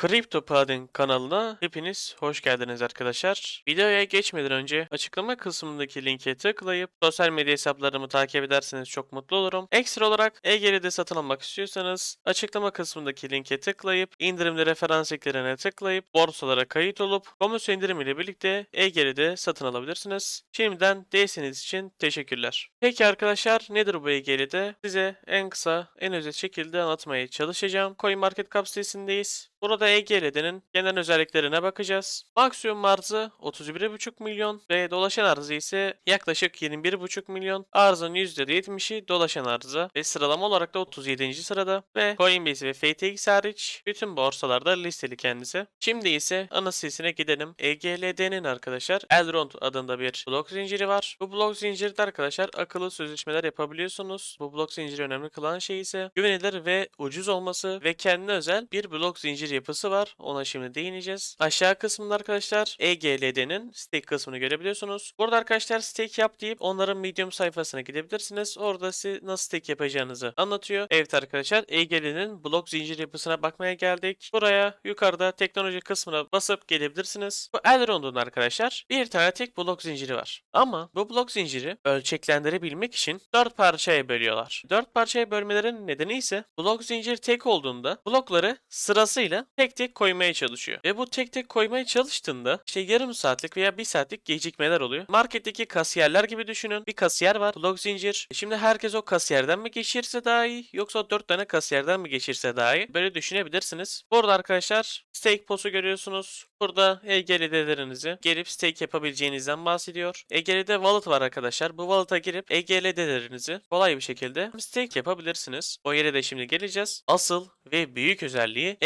CryptoPad'in kanalına hepiniz hoş geldiniz arkadaşlar. Videoya geçmeden önce açıklama kısmındaki linke tıklayıp sosyal medya hesaplarımı takip ederseniz çok mutlu olurum. Ekstra olarak EGR'de satın almak istiyorsanız açıklama kısmındaki linke tıklayıp indirimli referans linklerine tıklayıp borsalara kayıt olup komisyon indirimi ile birlikte EGR'de satın alabilirsiniz. Şimdiden desteğiniz için teşekkürler. Peki arkadaşlar nedir bu EGR'de? Size en kısa en özet şekilde anlatmaya çalışacağım. CoinMarketCap sitesindeyiz. Burada EGL'denin genel özelliklerine bakacağız. Maksimum arzı 31,5 milyon ve dolaşan arzı ise yaklaşık 21,5 milyon. Arzın %70'i dolaşan arıza ve sıralama olarak da 37. sırada ve Coinbase ve FTX hariç bütün borsalarda listeli kendisi. Şimdi ise ana sitesine gidelim. EGLD'nin arkadaşlar Elrond adında bir blok zinciri var. Bu blok zincirde arkadaşlar akıllı sözleşmeler yapabiliyorsunuz. Bu blok zinciri önemli kılan şey ise güvenilir ve ucuz olması ve kendine özel bir blok zincir yapısı var. Ona şimdi değineceğiz. Aşağı kısmında arkadaşlar EGLD'nin stake kısmını görebiliyorsunuz. Burada arkadaşlar stake yap deyip onların Medium sayfasına gidebilirsiniz. Orada size nasıl stake yapacağınızı anlatıyor. Evet arkadaşlar EGL'nin blok zincir yapısına bakmaya geldik. Buraya yukarıda teknoloji kısmına basıp gelebilirsiniz. Bu Elrond'un arkadaşlar bir tane tek blok zinciri var. Ama bu blok zinciri ölçeklendirebilmek için 4 parçaya bölüyorlar. 4 parçaya bölmelerin nedeni ise blok zincir tek olduğunda blokları sırasıyla tek tek koymaya çalışıyor. Ve bu tek tek koymaya çalıştığında işte yarım saatlik veya bir saatlik gecikmeler oluyor. Marketteki kasiyerler gibi düşünün. Bir kasiyer var. Blok zincir. Şimdi herkes o kasiyerden mi geçirse daha iyi yoksa o 4 tane kasiyerden mi geçirse daha iyi? Böyle düşünebilirsiniz. Burada arkadaşlar stake posu görüyorsunuz. Burada EGL'delerinizi gelip stake yapabileceğinizden bahsediyor. EGL'de wallet var arkadaşlar. Bu wallet'a girip EGL'delerinizi kolay bir şekilde stake yapabilirsiniz. O yere de şimdi geleceğiz. Asıl ve büyük özelliği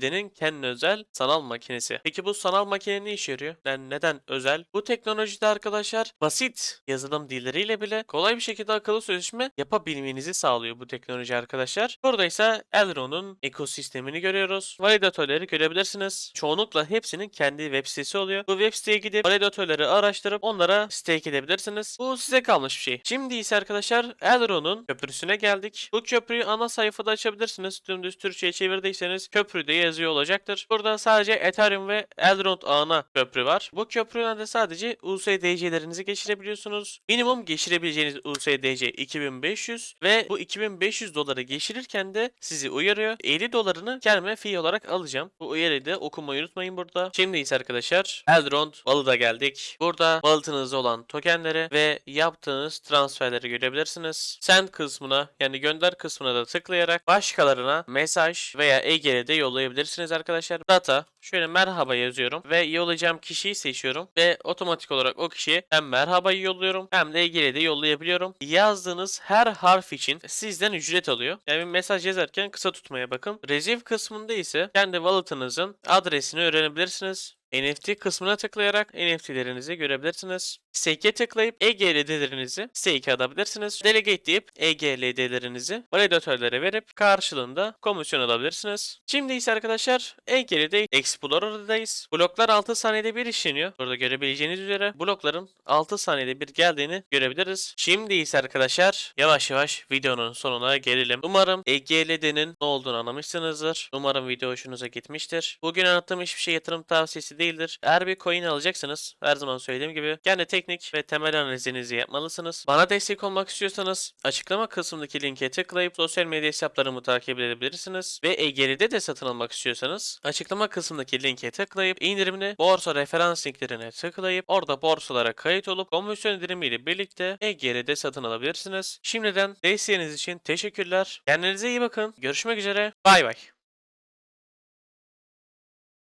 EGL'denin kendine özel sanal makinesi. Peki bu sanal makine ne işe yarıyor? Yani neden özel? Bu teknolojide arkadaşlar basit yazılım dilleriyle bile kolay bir şekilde akıllı sözleşme yapabilmenizi sağlıyor bu teknoloji arkadaşlar. Burada ise Elrond'un ekosistemini görüyoruz. Validatörleri görebilirsiniz. Çoğunlukla hepsinin kendi web sitesi oluyor. Bu web siteye gidip validatörleri araştırıp onlara stake edebilirsiniz. Bu size kalmış bir şey. Şimdi ise arkadaşlar Elrond'un köprüsüne geldik. Bu köprüyü ana sayfada açabilirsiniz. Dümdüz Türkçe'ye çevirdiyseniz köprüde yazıyor olacaktır. Burada sadece Ethereum ve Elrond ağına köprü var. Bu köprüden de sadece USDC'lerinizi geçirebiliyorsunuz. Minimum geçirebileceğiniz USDC 2500 ve bu 2500 doları geçirirken de sizi uyarıyor. 50 dolarını kendime fee olarak alacağım. Bu uyarıyı da okumayı unutmayın burada. Şimdi ise arkadaşlar Elrond Wallet'a geldik. Burada wallet'ınızda olan tokenleri ve yaptığınız transferleri görebilirsiniz. Send kısmına yani gönder kısmına da tıklayarak başkalarına mesaj veya EGL'de yollayabilirsiniz arkadaşlar. Data şöyle merhaba yazıyorum ve yollayacağım kişiyi seçiyorum ve otomatik olarak o kişiye hem merhabayı yolluyorum hem de EGL'de yollayabiliyorum. Yazdığınız her harf için sizden ücret alıyor. Yani mesaj yazarken kısa tutmaya bakın. Receive kısmında ise kendi wallet'ınızın adresini öğrenebilirsiniz. NFT kısmına tıklayarak NFT'lerinizi görebilirsiniz. Stake'e tıklayıp EGLD'lerinizi stake alabilirsiniz. Delegate deyip EGLD'lerinizi validatörlere verip karşılığında komisyon alabilirsiniz. Şimdi ise arkadaşlar EGLD Explorer'dayız. Bloklar 6 saniyede bir işleniyor. Burada görebileceğiniz üzere blokların 6 saniyede bir geldiğini görebiliriz. Şimdi ise arkadaşlar yavaş yavaş videonun sonuna gelelim. Umarım EGLD'nin ne olduğunu anlamışsınızdır. Umarım video hoşunuza gitmiştir. Bugün anlattığım hiçbir şey yatırım tavsiyesi değildir. Eğer bir coin alacaksanız her zaman söylediğim gibi kendi teknik ve temel analizinizi yapmalısınız. Bana destek olmak istiyorsanız açıklama kısmındaki linke tıklayıp sosyal medya hesaplarımı takip edebilirsiniz. Ve EGL'de de satın almak istiyorsanız açıklama kısmındaki linke tıklayıp indirimli borsa referans linklerine tıklayıp orada borsalara kayıt olup komisyon indirimiyle birlikte EGL'de satın alabilirsiniz. Şimdiden desteğiniz için teşekkürler. Kendinize iyi bakın. Görüşmek üzere. Bay bay.